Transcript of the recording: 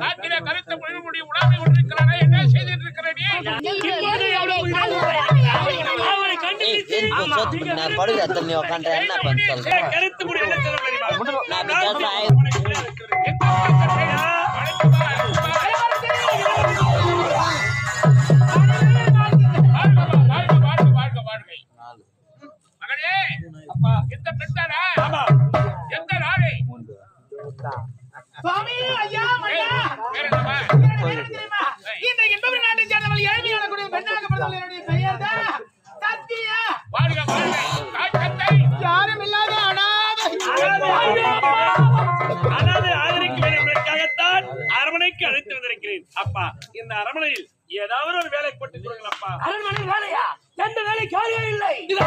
நாட்டிலே கருத்த மொழியினுடைய உடாமை கொண்டிருக்கிறானே என்ன செய்துட்டு இருக்கிற நீ இப்போது அவனை அவனை கண்டுபிடித்து நான் படுது எத்தனை உட்காந்து என்ன பண்ண சொல்றேன் கருத்து முடிவு பெண்தானா ஆமா. எந்த நாடு? சுவாமி ஐயா இந்த இன்பம் நாட்டை சேர்ந்தவள் ஏழ்மையான குடிய பெண்ணாக பிறந்தவள் என்னுடைய பெயர் தான் சத்தியா. யாரும் இல்லாத அனாதை. அனாதை ஆதரிக்க வேண்டும் என்பதற்காகத்தான் அரமனைக்கு அழைத்து வந்திருக்கிறேன். அப்பா இந்த அரமனையில் ஏதாவது ஒரு வேலை போட்டு கொடுங்களப்பா அரண்மனை வேலையா? எந்த வேலை காரியம் இல்லை. இதை